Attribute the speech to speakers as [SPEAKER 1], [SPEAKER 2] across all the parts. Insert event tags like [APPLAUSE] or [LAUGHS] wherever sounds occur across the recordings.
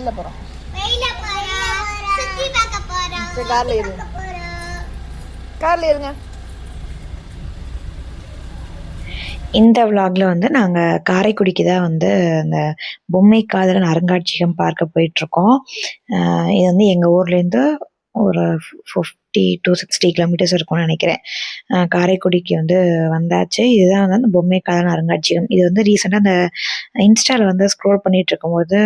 [SPEAKER 1] வெளில போகிறோம்
[SPEAKER 2] வெளியில போறோம். சுத்தி பார்க்க போறோம்.
[SPEAKER 1] சரி காரில்
[SPEAKER 2] போறோம்.
[SPEAKER 1] காரில் ஏறுங்க.
[SPEAKER 3] இந்த vlogல வந்து நாங்கள் காரைக்குடிக்கு தான் வந்து அந்த பொம்மை காதலன் அருங்காட்சியகம் பார்க்க போயிட்டுருக்கோம் இது வந்து எங்கள் ஊர்லேருந்து ஒரு ஃபிஃப்டி டூ சிக்ஸ்டி கிலோமீட்டர்ஸ் இருக்கும்னு நினைக்கிறேன். காரைக்குடிக்கு வந்து வந்தாச்சு. இதுதான் வந்து அந்த பொம்மை காதலன் அருங்காட்சியகம். இது வந்து ரீசெண்டாக அந்த இன்ஸ்டாவில் வந்து ஸ்க்ரோல் பண்ணிட்டு இருக்கும்போது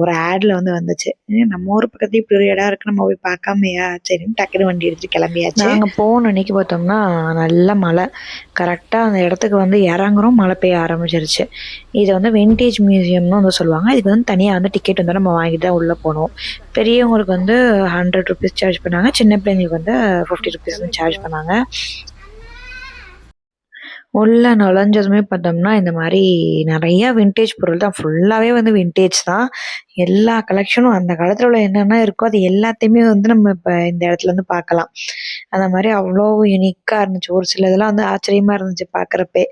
[SPEAKER 3] ஒரு ஆடில் வந்து வந்துச்சு. நம்ம ஊர் பக்கத்துல இப்படி ஒரு இடம் இருக்கு. நம்ம போய் பார்க்காமையா? சரின்னு டக்குனு வண்டி எடுத்துட்டு கிளம்பியாச்சு. நாங்கள் போன அன்னைக்கு பார்த்தோம்னா நல்ல மழை. கரெக்டாக அந்த இடத்துக்கு வந்து இறங்குறோம். மழை பெய்ய ஆரம்பிச்சிருச்சு. இது வந்து விண்டேஜ் மியூசியம்னு வந்து சொல்லுவாங்க. இதுக்கு வந்து தனியாக வந்து டிக்கெட் வந்து நம்ம வாங்கிட்டு தான் உள்ளே போகணும் பெரியவங்களுக்கு வந்து ஹண்ட்ரட் ருபீஸ் சார்ஜ் பண்ணாங்க. சின்ன பிள்ளைங்க பிள்ளைங்களுக்கு வந்து ஃபிஃப்டி ருபீஸ் சார்ஜ் பண்ணாங்க. உள்ள நுழைஞ்சதுமே பார்த்தோம்னா இந்த மாதிரி நிறையா வின்டேஜ் பொருள் தான். ஃபுல்லாகவே வந்து வின்டேஜ் தான். எல்லா கலெக்ஷனும் அந்த காலத்தில் உள்ள என்னென்ன இருக்கோ அது எல்லாத்தையுமே வந்து நம்ம இப்போ இந்த இடத்துல வந்து பார்க்கலாம். அந்த மாதிரி அவ்வளோ யூனிக்காக இருந்துச்சு. ஒரு சில இதெல்லாம் வந்து ஆச்சரியமாக இருந்துச்சு பார்க்குறப்பே.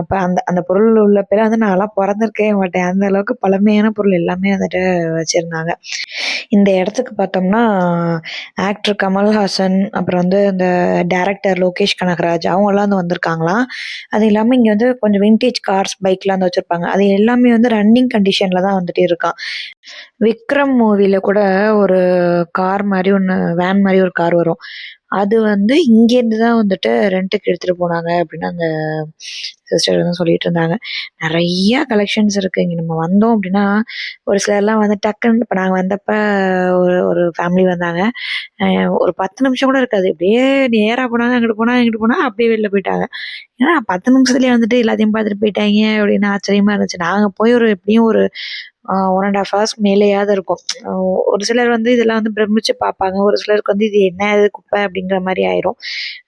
[SPEAKER 3] அப்போ அந்த அந்த பொருள் உள்ள பேர் வந்து நான்லாம் பிறந்திருக்கவே மாட்டேன். அந்த அளவுக்கு பழமையான பொருள் எல்லாமே வந்துட்டு வச்சுருந்தாங்க. இந்த இடத்துக்கு பார்த்தோம்னா ஆக்டர் கமல்ஹாசன் அப்புறம் வந்து இந்த டேரக்டர் லோகேஷ் கனகராஜ் அவங்கெல்லாம் வந்து வந்திருக்காங்களாம். அது இல்லாமல் இங்கே வந்து கொஞ்சம் விண்டேஜ் கார்ஸ் பைக்லாம் வந்து வச்சுருப்பாங்க. அது எல்லாமே வந்து ரன்னிங் கண்டிஷனில் தான் வந்துட்டு இருக்கான். விக்ரம் மூவியில் கூட ஒரு கார் மாதிரி ஒன்று வேன் மாதிரி ஒரு கார் வரும். அது வந்து இங்கேருந்து தான் வந்துட்டு ரெண்ட்டுக்கு எடுத்துகிட்டு போனாங்க அப்படின்னு அந்த சிஸ்டர் வந்து சொல்லிட்டு இருந்தாங்க. நிறைய கலெக்ஷன்ஸ் இருக்குது இங்கே நம்ம வந்தோம் அப்படின்னா ஒரு சிலர்லாம் வந்து டக்குன்னு இப்போ நாங்கள் வந்தப்போ ஒரு ஒரு ஃபேமிலி வந்தாங்க. ஒரு பத்து நிமிஷம் கூட இருக்காது. இப்படியே நேராக போனாங்க அங்கிட்டு போனால் இங்கிட்டு போனால் அப்படியே வெளில போயிட்டாங்க. ஏன்னா பத்து நிமிஷத்துலேயே வந்துட்டு எல்லாத்தையும் பார்த்துட்டு போயிட்டாங்க அப்படின்னு ஆச்சரியமாக இருந்துச்சு. நாங்கள் போய் ஒரு எப்படியும் ஒரு ஒன் அண்ட் ஆஃப் ஹவர்ஸ்க்கு மேலேயாவது இருக்கும். ஒரு சிலர் வந்து இதெல்லாம் வந்து பிரமிச்சு பார்ப்பாங்க. ஒரு சிலருக்கு வந்து இது என்ன இது குப்பை அப்படிங்கிற மாதிரி ஆயிரும்.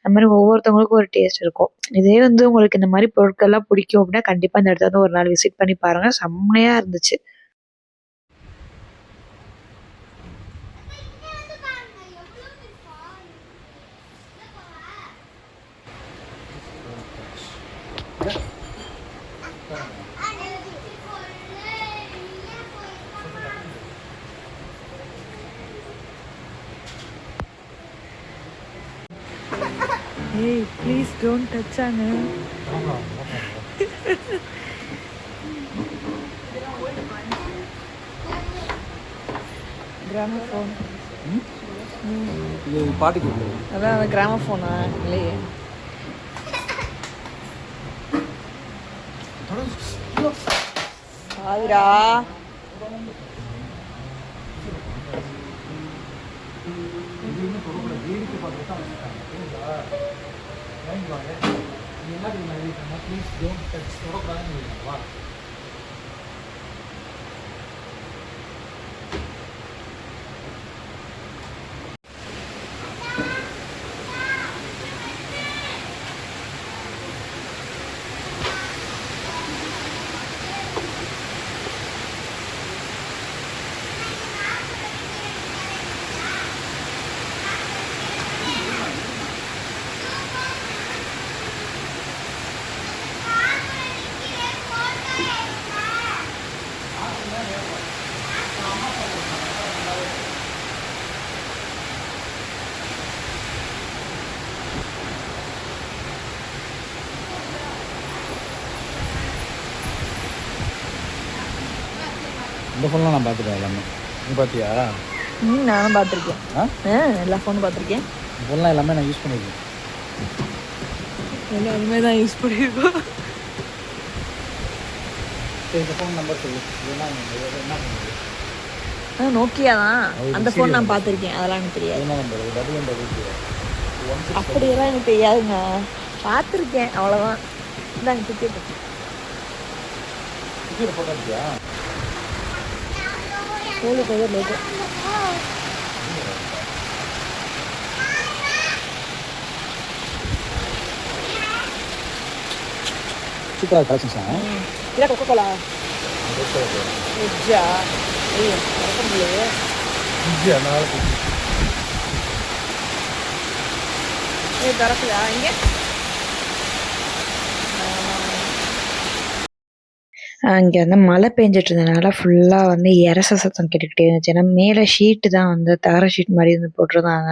[SPEAKER 3] அந்த மாதிரி ஒவ்வொருத்தவங்களுக்கும் ஒரு டேஸ்ட் இருக்கும். இதே வந்து உங்களுக்கு இந்த மாதிரி பொருட்கள்லாம் பிடிக்கும் அப்படின்னா கண்டிப்பாக இந்த இடத்த வந்து ஒரு நாள் விசிட் பண்ணி பாருங்க. செம்மையாக இருந்துச்சு
[SPEAKER 1] ஏய் ப்ளீஸ் டோன்ட் டச் ஆங்க கிராமஃபோன்
[SPEAKER 4] இது பாட்டு கேட்குது
[SPEAKER 1] அதான் அந்த கிராமஃபோனா இல்லையே. Aadhira
[SPEAKER 4] Then you are ready. You might be married, and at least don't text or buy me. Wow. இந்த ஃபோன்லாம் நான் பார்த்துட்டேன் எல்லாமே. நீ பார்த்தியா?
[SPEAKER 1] ம் நானும் பார்த்துருக்கேன்.
[SPEAKER 4] ஆ?
[SPEAKER 1] எல்லா ஃபோனும் பார்த்துருக்கேன்.
[SPEAKER 4] ஃபோன்லாம் எல்லாமே நான் யூஸ் பண்ணியிருக்கேன்
[SPEAKER 1] எல்லாருமே தான் யூஸ் பண்ணியிருக்கோம்
[SPEAKER 4] சரி இந்த ஃபோன் நம்பர் சொல்லு. என்ன
[SPEAKER 1] ஆ நோக்கியா தான். அந்த ஃபோன் நான். பார்த்துருக்கேன். அதெல்லாம் எனக்கு தெரியாது.
[SPEAKER 4] என்ன நம்பர் டபுள் சிக்ஸ்
[SPEAKER 1] அப்படியெல்லாம் எனக்கு தெரியாதுங்க. பார்த்துருக்கேன் அவ்வளோதான் இந்தாங்க டிக்கெட்
[SPEAKER 4] டிக்கெட் போட்டோ இருக்கியா
[SPEAKER 1] கோலுக்கு வந்து லேட்டு
[SPEAKER 4] சூப்பராக கலெக்ஷன்ஸா
[SPEAKER 1] இல்லை கொக்கோ கோலா வெஜ்ஜா ஐயோ மறக்க முடியலையே ஏ திறக்குதா இங்கே
[SPEAKER 3] அங்கே வந்து மழை பெஞ்சிட்டு இருந்ததுனால ஃபுல்லாக வந்து இரச சத்தம் கேட்டுக்கிட்டே இருந்துச்சு. ஏன்னா மேலே ஷீட்டு தான் வந்து தகர ஷீட் மாதிரி வந்து போட்டிருந்தாங்க.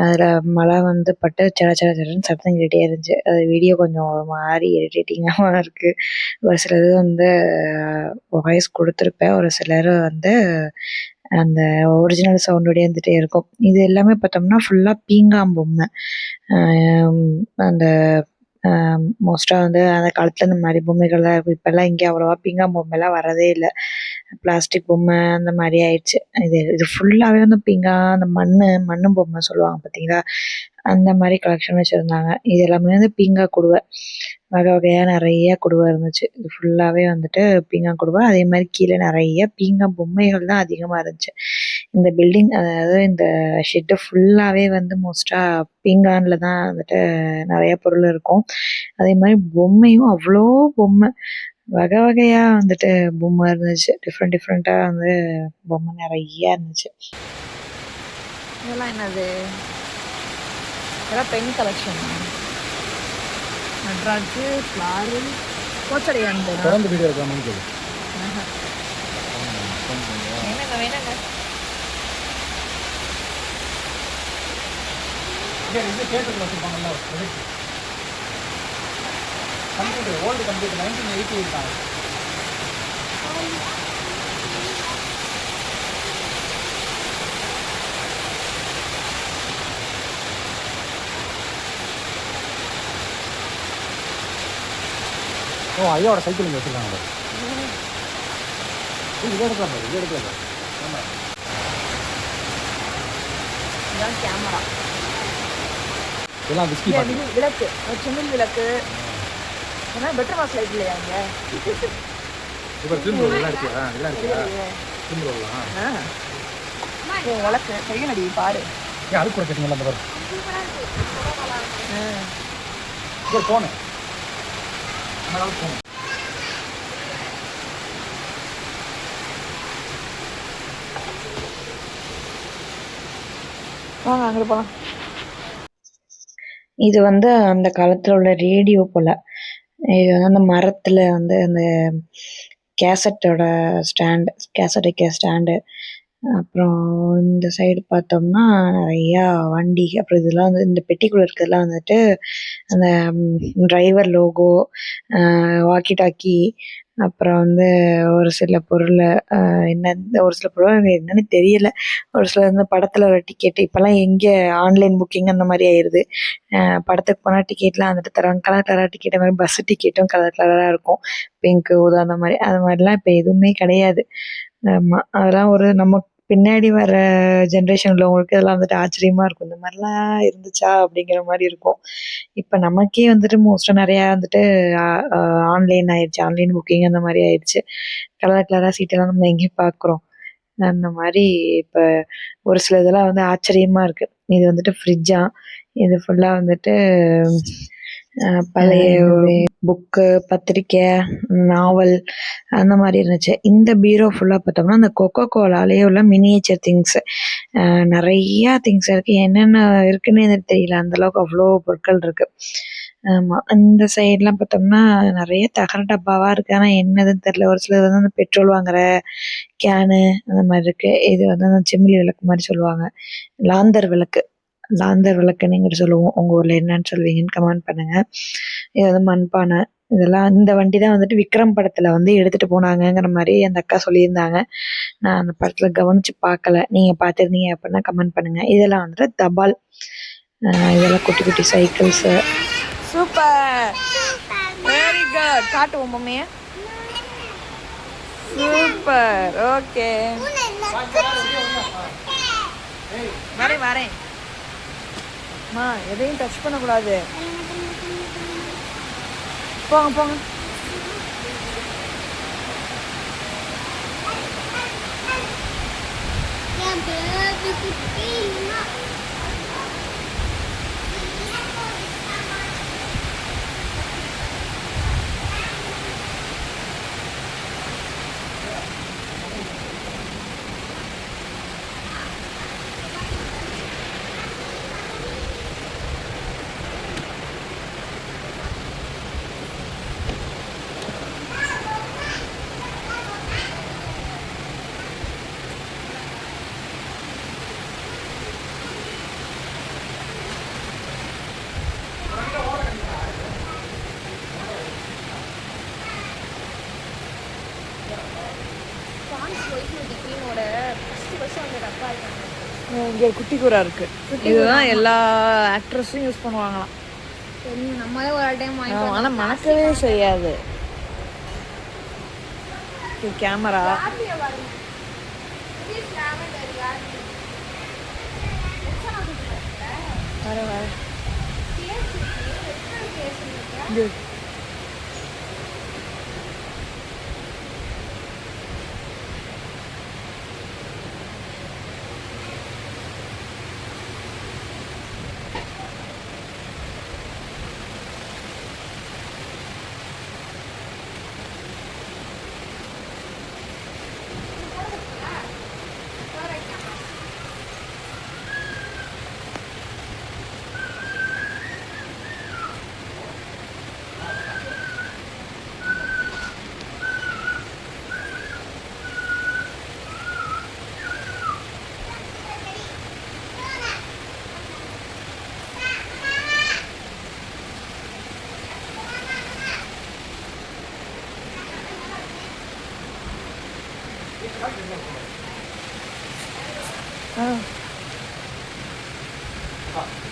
[SPEAKER 3] அதில் மழை வந்து பட்டு சட சட சடன்னு சத்தம் கேட்டுகிட்டே இருந்துச்சு. அது வீடியோ கொஞ்சம் ஒரு மாதிரி இரிட்டேட்டிங்காகவும் இருக்குது ஒரு சிலது வந்து வாய்ஸ் கொடுத்துருப்பேன். ஒரு சிலர் வந்து அந்த ஒரிஜினல் சவுண்டோடய இருந்துகிட்டே இருக்கும். இது எல்லாமே பார்த்தோம்னா ஃபுல்லாக பீங்காம் பொம்மை. அந்த மோஸ்ட்டாக வந்து அந்த காலத்தில் இந்த மாதிரி பொம்மைகள்லாம் இருக்கும் இப்போல்லாம் இங்கே அவ்வளோவா பீங்கான் பொம்மைலாம் வரதே இல்லை. பிளாஸ்டிக் பொம்மை அந்த மாதிரி ஆயிடுச்சு. இது இது ஃபுல்லாகவே வந்து பீங்கான் அந்த மண் மண்ணு பொம்மை சொல்லுவாங்க பார்த்தீங்களா? அந்த மாதிரி கலெக்ஷன் வச்சுருந்தாங்க. இது எல்லாமே வந்து பீங்கா குடுவை. வகை வகையாக நிறைய குடுவை இருந்துச்சு. இது ஃபுல்லாகவே வந்துட்டு பீங்கான் குடுவை. அதே மாதிரி கீழே நிறைய பீங்கான் பொம்மைகள் தான் அதிகமாக இருந்துச்சு. இந்த பில்டிங் அதாவது இந்த ஷெட்டு ஃபுல்லாகவே வந்து மோஸ்ட்டாக பீங்கானில் தான் வந்துட்டு நிறைய பொருள் இருக்கும். அதே மாதிரி பொம்மையும் அவ்வளோ பொம்மை. வகை வகையாக வந்துட்டு பொம்மை இருந்துச்சு. டிஃப்ரெண்ட் டிஃப்ரெண்ட்டாக வந்து பொம்மை நிறையா இருந்துச்சு.
[SPEAKER 1] இதெல்லாம் என்னது? இதெல்லாம் பெண் கலெக்ஷன் நட்ராஜ் ஃப்ளாரு கோச்சடையான்
[SPEAKER 4] தொடர்ந்து வீடியோ எடுக்கலாமான்னு கேளு
[SPEAKER 1] வேணாங்க வேணாங்க.
[SPEAKER 4] தேட்டரில் வச்சுருப்பாங்கல்ல computer old computer nineteen eighty eight ஓ ஐயாவோட சைக்கிள் இங்கே வச்சுருக்காங்க இது எடுக்கலாம் பாரு, இது எடுக்கலாம்
[SPEAKER 1] கேமரா
[SPEAKER 4] இதெல்லாம் விஸ்கி
[SPEAKER 1] விளக்கு சின்ன விளக்கு. ஏன்னா பெட்டர் மாஸ் லைட் இல்லையா இங்க?
[SPEAKER 4] இப்போ ரோல் எல்லாம் இருக்கியா? இதெல்லாம் இருக்கியா?
[SPEAKER 1] விளக்கு. கையனடி பாரு.
[SPEAKER 4] ஏன் அது கூட கேட்டீங்களா பாரு. போனேன்
[SPEAKER 1] வாங்க அங்கே போகலாம்
[SPEAKER 3] இது வந்து அந்த காலத்தில் உள்ள ரேடியோ போல். இது வந்து அந்த மரத்தில் வந்து அந்த கேசட்டோட ஸ்டாண்டு கேசட் வைக்க ஸ்டாண்டு அப்புறம் இந்த சைடு பார்த்தோம்னா நிறையா வண்டி அப்புறம் இதெல்லாம் வந்து இந்த பெட்டிக்குள்ளே இருக்கிறதுலாம் வந்துட்டு அந்த டிரைவர் லோகோ வாக்கி டாக்கி அப்புறம் வந்து ஒரு சில பொருள் என்ன ஒரு சில பொருள் என்னன்னு தெரியல. ஒரு சில வந்து படத்தில் வர டிக்கெட் இப்போல்லாம் எங்கே ஆன்லைன் புக்கிங் அந்த மாதிரி ஆயிடுது படத்துக்கு போனால் டிக்கெட்லாம் வந்துட்டு தராங்க கலர் கலராக டிக்கெட் மாதிரி பஸ் டிக்கெட்டும் கலர் கலராக இருக்கும். பிங்க்கு ஊதா அந்த மாதிரி. அது மாதிரிலாம் இப்போ எதுவுமே கிடையாது. ஆமாம் அதெல்லாம் ஒரு நம்ம பின்னாடி வர ஜென்ரேஷன் உள்ளவங்களுக்கு இதெல்லாம் வந்துட்டு ஆச்சரியமாக இருக்கும். இந்த மாதிரிலாம் இருந்துச்சா அப்படிங்கிற மாதிரி இருக்கும். இப்போ நமக்கே வந்துட்டு மோஸ்ட்டாக நிறையா வந்துட்டு ஆன்லைன் ஆயிடுச்சு ஆன்லைன் புக்கிங் அந்த மாதிரி ஆயிடுச்சு கலர் கலராக சீட்டெல்லாம் நம்ம எங்கேயும் பார்க்குறோம் அந்த மாதிரி இப்போ ஒரு சில இதெல்லாம் வந்து ஆச்சரியமாக இருக்குது இது வந்துட்டு ஃப்ரிட்ஜா இது ஃபுல்லாக வந்துட்டு பழைய புக்கு பத்திரிக்கை நாவல் அந்த மாதிரி இருந்துச்சு. இந்த பீரோ ஃபுல்லாக பார்த்தோம்னா அந்த கொக்கோ கோலாலேயே உள்ள மினியேச்சர் திங்ஸ் நிறையா திங்ஸ் இருக்குது என்னென்ன இருக்குன்னு எனக்கு தெரியல. அந்த அளவுக்கு அவ்வளோ பொருட்கள் இருக்குது ஆமாம் இந்த சைட்லாம் பார்த்தோம்னா நிறைய தகர டப்பாவாக இருக்குது ஆனால் என்னதுன்னு தெரில ஒரு சிலது வந்து அந்த பெட்ரோல் வாங்குற கேனு அந்த மாதிரி இருக்குது இது வந்து அந்த சிம்லி விளக்கு மாதிரி சொல்லுவாங்க. லாந்தர் விளக்கு. லாந்தர் விளக்குன்னு எங்கிட்ட சொல்லுவோம். உங்கள் ஊரில் என்னன்னு சொல்லுவீங்கன்னு கமெண்ட் பண்ணுங்கள் இது வந்து மண்பானை இதெல்லாம் இந்த வண்டி தான் வந்துட்டு விக்ரம் படத்தில் வந்து எடுத்துகிட்டு போனாங்கங்கிற மாதிரி அந்த அக்கா சொல்லியிருந்தாங்க. நான் அந்த படத்தில் கவனித்து பார்க்கல. நீங்கள் பார்த்துருந்தீங்க அப்படின்னா கமெண்ட் பண்ணுங்கள் இதெல்லாம் வந்துட்டு தபால். இதெல்லாம் குட்டி குட்டி சைக்கிள்ஸு
[SPEAKER 1] சூப்பர். வெரி குட் காட்டுவோம் மம்மிய. சூப்பர். ஓகே வரேன் வரேன். அம்மா எதையும் டச் பண்ணக்கூடாது போங்க போங்க
[SPEAKER 2] என் பேபி குட்டி
[SPEAKER 5] இங்கே குட்டி கூரா இருக்கு. இதுதான் எல்லா ஆக்ட்ரஸும் யூஸ் பண்ணுவாங்களாம்.
[SPEAKER 6] நம்மளே ஒரு டைம் வாங்கி
[SPEAKER 5] ஆமா, ஆனா மணக்கவே செய்யாது. கேமரா வர வர.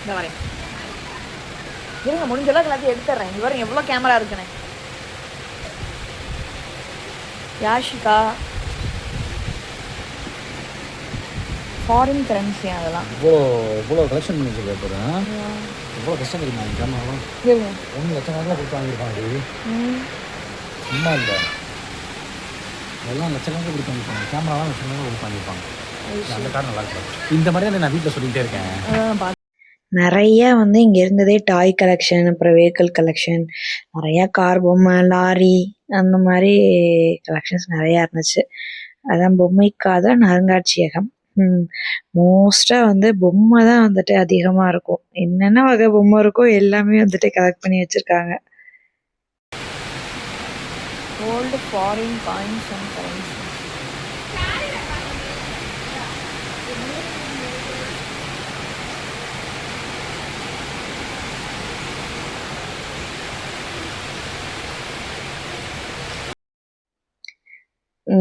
[SPEAKER 5] இந்த வரேன் இருங்க முடிஞ்ச அளவுக்கு எல்லாத்தையும் எடுத்துறேன். இது வரையும் எவ்வளோ கேமரா இருக்குண்ணே யாஷிகா. ஃபாரின் கரன்சி அதெல்லாம்.
[SPEAKER 4] இவ்வளோ இவ்வளோ கலெக்ஷன் பண்ணி வச்சிருக்க போகிறேன் இவ்வளோ கஷ்டம் தெரியுமா கேமராலாம் ஒன்று லட்சம் கணக்கில் கொடுத்து வாங்கியிருப்பாங்க. சும்மா இல்லை. எல்லாம் லட்சக்கணக்கில் கொடுத்து வாங்கியிருப்பாங்க கேமராலாம் லட்சக்கணக்கில் கொடுத்து வாங்கியிருப்பாங்க அந்த கார் நல்லா இருக்கும் இந்த மாதிரி தான் நான் வீட்டில் சொல்லிகிட்டே இருக்கேன்.
[SPEAKER 3] நிறைய வந்து இங்க இருந்ததே டாய் கலெக்ஷன் அப்புறம் வெஹிக்கிள் கலெக்ஷன் நிறைய கார் பொம்மை லாரி அந்த மாதிரி கலெக்ஷன்ஸ் நிறைய இருந்துச்சு. அதான் பொம்மைக்காக அருங்காட்சியகம். மோஸ்டா வந்து பொம்மை தான் வந்துட்டு அதிகமா இருக்கும். என்னென்ன வகை பொம்மை இருக்கோ எல்லாமே வந்துட்டு கலெக்ட் பண்ணி வச்சிருக்காங்க.
[SPEAKER 5] Old foreign coins and currency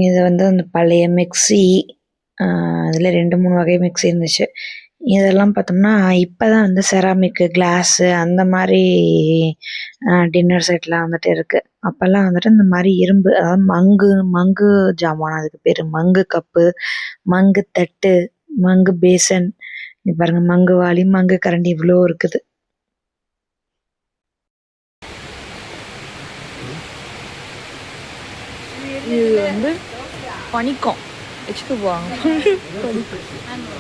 [SPEAKER 3] இது வந்து அந்த பழைய மிக்ஸி அதில் ரெண்டு மூணு வகை மிக்ஸி இருந்துச்சு. இதெல்லாம் பார்த்தோம்னா இப்போ தான் வந்து செராமிக்கு கிளாஸு அந்த மாதிரி டின்னர் செட்லாம் வந்துட்டு இருக்குது அப்போல்லாம் வந்துட்டு இந்த மாதிரி இரும்பு அதாவது மங்கு மங்கு ஜாமான் அதுக்கு பேர் மங்கு கப்பு மங்கு தட்டு மங்கு பேசன் இங்க பாருங்க மங்கு வாளி மங்கு கரண்டி இவ்வளோ இருக்குது.
[SPEAKER 5] இது வந்து பனிக்கம். வச்சுட்டு போவாங்க [LAUGHS]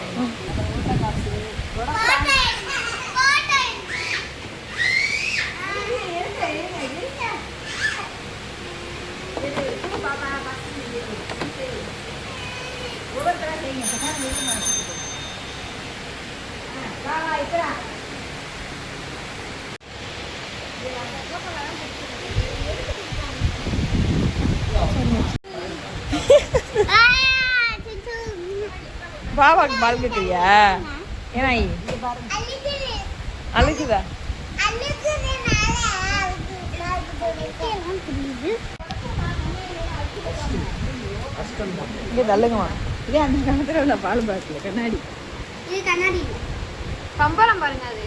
[SPEAKER 5] பாபாக்கு பால் கட்டியா ஏன்னா அழுகுதா? இங்கே தள்ளுங்கம்மா. இதே அந்த காலத்தில் உள்ள பால் பாட்டில் கண்ணாடி.
[SPEAKER 6] இது கண்ணாடி பம்பரம் பாருங்க அது.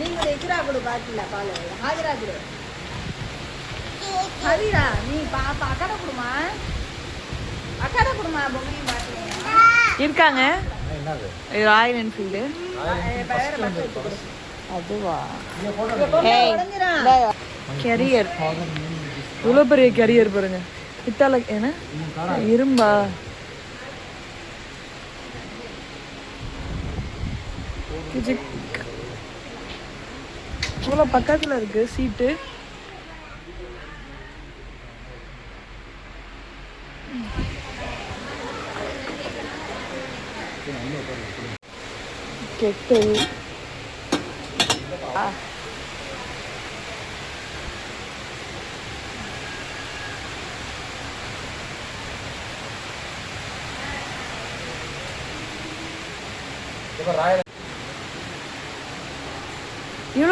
[SPEAKER 5] நீங்கள் எக்ரா கொடு பாட்டில பால்? ஹாஜரா கொடு ஹரிரா நீ பாப்பா அக்காட கொடுமா? அக்காட கொடுமா பொம்மையும் பாட்டிலையும்? இருக்காங்க. ராயல் என்ஃபீல்டு அதுவா? கெரியர். இவ்வளோ பெரிய கெரியர் பாருங்க. பித்தால என்ன? இரும்பா. இவ்வளோ பக்கத்தில் இருக்கு சீட்டு கெட்டில் ஆ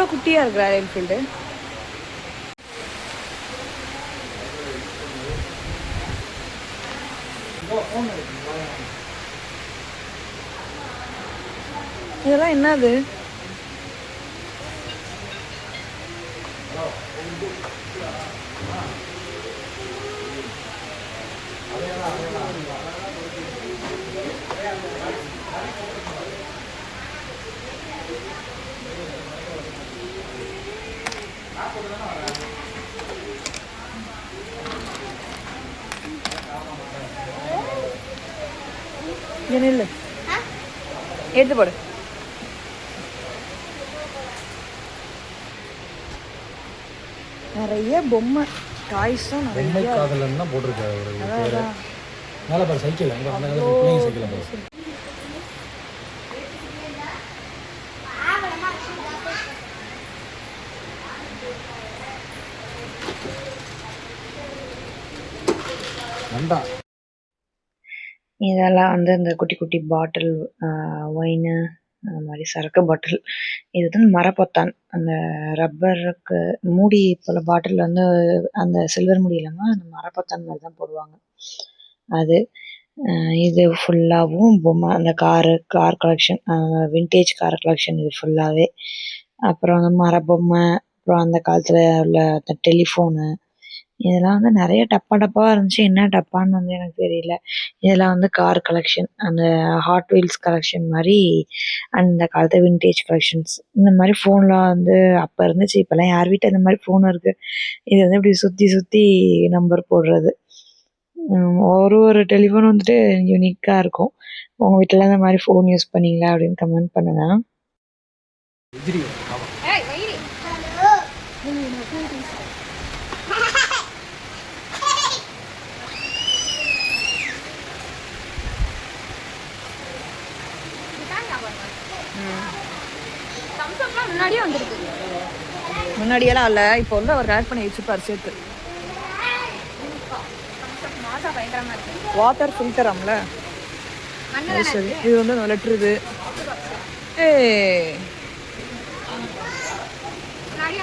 [SPEAKER 5] இவ்வளோ குட்டியாக இருக்கிறா ராயல் என்ஃபீல்டு
[SPEAKER 1] இதெல்லாம் என்னது? இங்க நில்லு. எடுத்து போடு. நிறைய பொம்மை டாய்ஸும் நிறைய
[SPEAKER 4] காதலன் தான் போட்டிருக்காரு. மேலே பாரு சைக்கிள் அங்கே அந்த காலத்துல பிள்ளைங்க சைக்கிள் வேண்டாம்
[SPEAKER 3] இதெல்லாம் வந்து இந்த குட்டி குட்டி பாட்டில் ஒயின் அந்த மாதிரி சரக்கு பாட்டில். இது வந்து மரப்பொத்தான். அந்த ரப்பருக்கு மூடி போல பாட்டில் வந்து அந்த சில்வர் மூடி இல்லாமல் அந்த மரப்பொத்தான் மாதிரி தான் போடுவாங்க. அது இது ஃபுல்லாகவும் பொம்மை அந்த car car collection vintage car collection இது ஃபுல்லாகவே அப்புறம் வந்து மரபொம்மை அப்புறம் அந்த காலத்தில் உள்ள அந்த டெலிஃபோனு இதெல்லாம் வந்து நிறைய டப்பா டப்பாவாக இருந்துச்சு. என்ன டப்பான்னு வந்து எனக்கு தெரியல. இதெல்லாம் வந்து கார் கலெக்ஷன் அந்த ஹாட் வீல்ஸ் கலெக்ஷன் மாதிரி அந்த காலத்து விண்டேஜ் கலெக்ஷன்ஸ் இந்த மாதிரி ஃபோன்லாம் வந்து அப்போ இருந்துச்சு இப்போல்லாம் யார் வீட்டில் இந்த மாதிரி ஃபோன் இருக்குது இது வந்து இப்படி சுற்றி சுற்றி நம்பர் போடுறது. ஒரு ஒரு டெலிஃபோன் வந்துட்டு யூனிக்காக இருக்கும். உங்கள் வீட்டில் இந்த மாதிரி ஃபோன் யூஸ் பண்ணீங்களா அப்படின்னு கமெண்ட் பண்ணுங்க.
[SPEAKER 1] முன்னாடியெல்லாம் இல்லை இப்போ வந்து அவர் கனெக்ட் பண்ணி வச்சுப்பார் சேர்த்து. வாட்டர் ஃபில்டராம்ல
[SPEAKER 2] மண்ணு
[SPEAKER 1] சரி. இது வந்து லெட்ரு இது. ஏ
[SPEAKER 2] முன்னாடி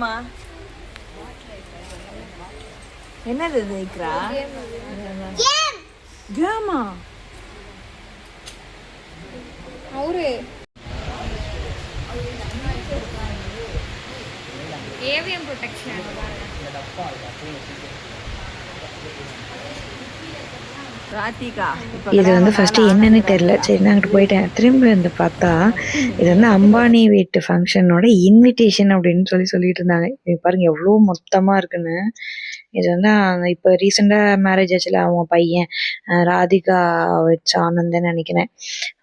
[SPEAKER 1] என்னம்மா? என்னது ஜெயிக்கிறா கேமா?
[SPEAKER 2] அவரு ஏவிஎம் ப்ரொடெக்ஷன்
[SPEAKER 3] இது வந்து ஃபஸ்ட்டு என்னன்னு தெரில சரி நான் அங்கிட்டு போயிட்டேன். திரும்பி வந்து பார்த்தா இது வந்து அம்பானி வீட்டு ஃபங்க்ஷனோட இன்விடேஷன் அப்படின்னு சொல்லி சொல்லிட்டு இருந்தாங்க. இது பாருங்க எவ்வளோ மொத்தமாக இருக்குன்னு. இது வந்து இப்போ ரீசெண்டாக மேரேஜ் ஆச்சுல அவங்க பையன் ராதிகா வச்ச ஆனந்தன் நினைக்கிறேன்.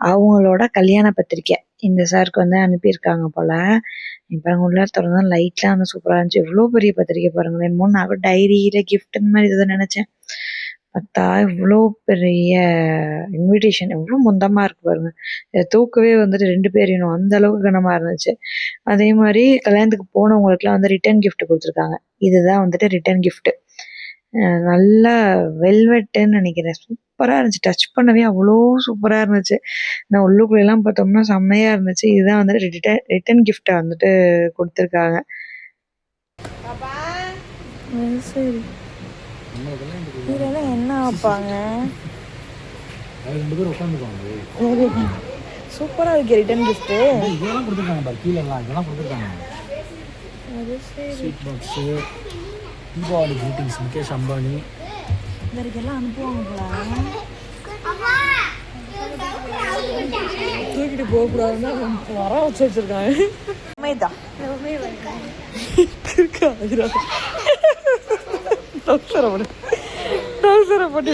[SPEAKER 3] அவங்களோட கல்யாண பத்திரிக்கை இந்த சாருக்கு வந்து அனுப்பியிருக்காங்க போல. இப்போ உள்ள திறந்தா லைட்லாம் வந்து சூப்பராக இருந்துச்சு. எவ்வளோ பெரிய பத்திரிக்கை பாருங்களேன். என்னமோ நான் டைரியில் கிஃப்ட் இந்த மாதிரி இதை நினச்சேன். பார்த்தா இவ்வளோ பெரிய இன்விடேஷன் எவ்வளோ மொந்தமாக இருக்கு பாருங்க. இதை தூக்கவே வந்துட்டு ரெண்டு பேரையும் அந்த அளவுக்கு கனமாக இருந்துச்சு. அதே மாதிரி கல்யாணத்துக்கு போனவங்களுக்குலாம் வந்து ரிட்டர்ன் gift கொடுத்துருக்காங்க. இதுதான் வந்துட்டு ரிட்டர்ன் gift. நல்லா வெல்வெட்டுன்னு நினைக்கிறேன். சூப்பராக இருந்துச்சு. டச் பண்ணவே அவ்வளோ சூப்பராக இருந்துச்சு. நான் உள்ளுக்குள்ளெல்லாம் பார்த்தோம்னா செம்மையாக இருந்துச்சு. இதுதான் வந்துட்டு ரிட்டன் ரிட்டர்ன் கிஃப்ட்டை வந்துட்டு கொடுத்துருக்காங்க. சரி.
[SPEAKER 1] இதெல்லாம் என்ன வைப்பாங்க? சூப்பராக இருக்கு ரிட்டன் கிஃப்ட்டு
[SPEAKER 4] இதெல்லாம் கொடுத்துருக்காங்க பாரு கீழெல்லாம் இதெல்லாம் கொடுத்துருக்காங்க. Sweet box Deepavali greetings Mukesh Ambani.
[SPEAKER 1] இதற்கெல்லாம் அனுப்புவாங்க போல. தூக்கிட்டு போகக்கூடாதுன்னா வர வச்சு வச்சிருக்காங்க. உண்மைதான் இருக்கா டாக்டர் ட்ரௌசரை போட்டு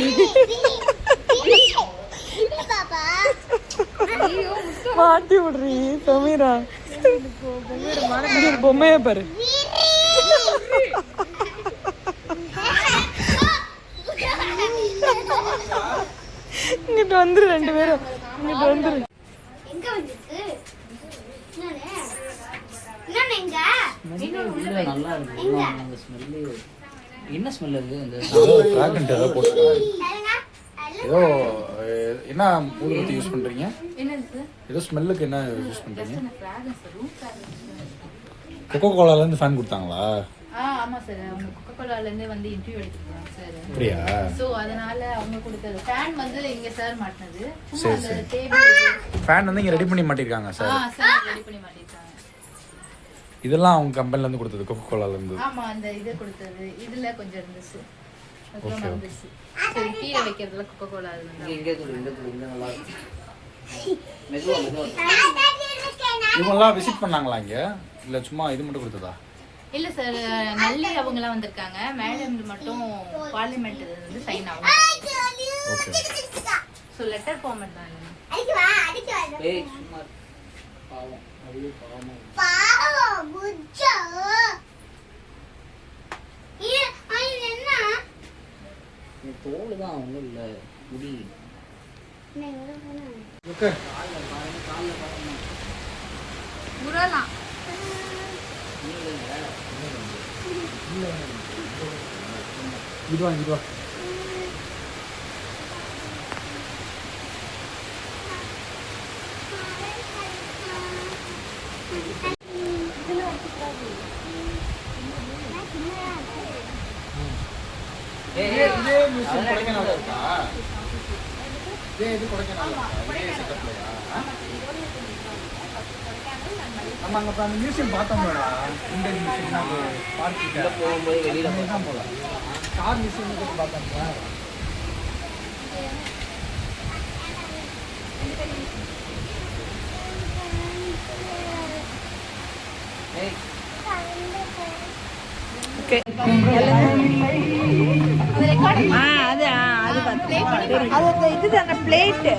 [SPEAKER 1] மாட்டி விடுறி சமீரா. பொம்மைய பாரு. இங்கிட்டு வந்துரு ரெண்டு பேரும். இங்கிட்டு வந்துரு?
[SPEAKER 7] நல்லா இருக்கு. என்ன ஸ்மெல் அது? இந்த
[SPEAKER 4] ட்ராகன் ஏதோ போட்டுருக்காங்க. ஏதோ என்ன ஊதுபத்தி யூஸ் பண்றீங்க? ஏதோ ஸ்மெல்லுக்கு என்ன யூஸ் பண்றீங்க? கொக்கோ கோலால இருந்து ஃபேன் கொடுத்தாங்களா?
[SPEAKER 8] ஆ ஆமா சார் அவங்க கொக்கோ கோலால இருந்து வந்து இன்டர்வியூ எடுத்துருக்காங்க சார்
[SPEAKER 4] அப்படியா?
[SPEAKER 8] சோ அதனால அவங்க கொடுத்தது. ஃபேன் வந்து இங்க சார் மாட்டினது.
[SPEAKER 4] சரி,
[SPEAKER 8] அந்த
[SPEAKER 4] சரி. ஃபேன் வந்து இங்க ரெடி பண்ணி மாட்டிருக்காங்க
[SPEAKER 8] ஆ
[SPEAKER 4] சார்
[SPEAKER 8] சார் ரெடி பண்ணி மாட்டிருக்காங்க.
[SPEAKER 4] இதெல்லாம் அவங்க கம்பெனில இருந்து கொடுத்தது கொக்கோ கோலால இருந்து.
[SPEAKER 8] ஆமா அந்த இது கொடுத்தது. இதுல கொஞ்சம் இருந்துச்சு.
[SPEAKER 4] okay.
[SPEAKER 8] வந்துச்சு சரி கீழே வைக்கிறதுல கொக்கோ கோலா இருந்தா
[SPEAKER 7] இங்கே இங்கே நல்லா இருக்கு. மெதுவா மெதுவா.
[SPEAKER 4] விசிட் பண்ணாங்களா இங்க? இல்ல சும்மா இது மட்டும் கொடுத்ததா?
[SPEAKER 8] இல்ல சார் நல்லி அவங்க எல்லாம் வந்திருக்காங்க. மேல இருந்து மட்டும் பார்லிமெண்ட் வந்து சைன் ஆகும்.
[SPEAKER 4] ஓகே
[SPEAKER 8] ஸோ லெட்டர் ஃபார்மட் தான்.
[SPEAKER 2] அடிக்கு வா, அடிக்கு வா.
[SPEAKER 7] ஏய் சும்மா இரு. பாவம். அதுவே பாவமா தோல் தான் ஒன்றும் இல்லை முடி
[SPEAKER 8] உரலாம்
[SPEAKER 4] இதுவா இது மியூசியம் கொடைக்கானல்ல இருக்கா? இதே இது கொடைக்கானல்ல இருக்கா? இதே செட்டப்லயா நம்ம அங்க அந்த மியூசியம் பார்த்தோம்லடா இந்தியன் மியூசியம் அது பார்க் கிட்ட.
[SPEAKER 7] போகும்போது வெளியில
[SPEAKER 4] தான் போலாம் கார் மியூசியம் கூட பார்த்தோம்ல
[SPEAKER 7] ஏய்.
[SPEAKER 1] ஆ அது அது பார்த்து அது அந்த இது தானே பிளேட்டு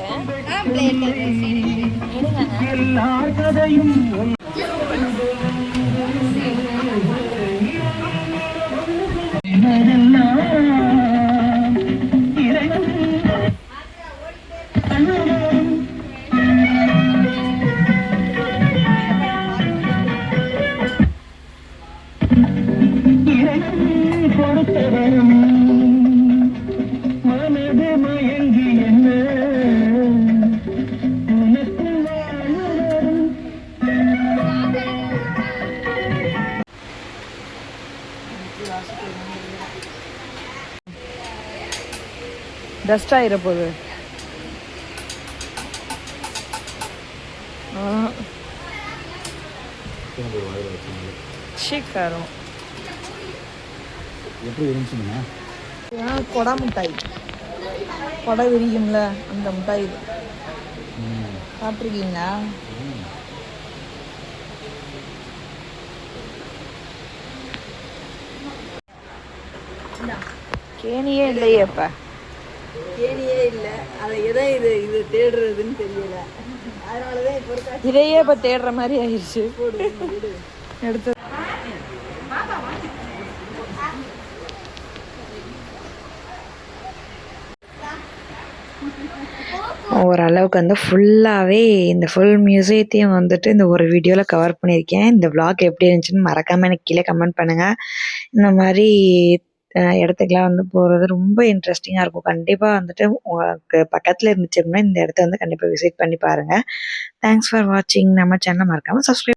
[SPEAKER 1] டஸ்ட் ஆயிர போகுது சீக்கிரம்.
[SPEAKER 4] எப்படி இருந்துச்சுங்க?
[SPEAKER 1] கொடா மிட்டாய். கொடை விரிக்கும்ல அந்த மிட்டாய் இது. சாப்பிட்ருக்கீங்களா? கேணியே இல்லையே அப்ப
[SPEAKER 5] கேணியே இல்லை. அதை எதை இது இது தேடுறதுன்னு தெரியல. அதனாலதான் இப்போ
[SPEAKER 1] இதையே இப்ப தேடுற மாதிரி ஆயிடுச்சு. எடுத்து. ஓரளவுக்கு வந்து ஃபுல்லாகவே இந்த ஃபுல் மியூசியத்தையும் வந்துட்டு இந்த ஒரு வீடியோவில் கவர் பண்ணியிருக்கேன். இந்த vlog எப்படி இருந்துச்சுன்னு மறக்காமல் எனக்கு கீழே கமெண்ட் பண்ணுங்கள் இந்த மாதிரி இடத்துக்குலாம் வந்து போகிறது ரொம்ப இன்ட்ரெஸ்டிங்காக இருக்கும். கண்டிப்பாக வந்துட்டு உங்களுக்கு பக்கத்தில் இருந்துச்சு அப்படின்னா இந்த இடத்த வந்து கண்டிப்பாக விசிட் பண்ணி பாருங்கள் தேங்க்ஸ் ஃபார் வாட்சிங் நம்ம சேனலை மறக்காமல் சப்ஸ்கிரைப்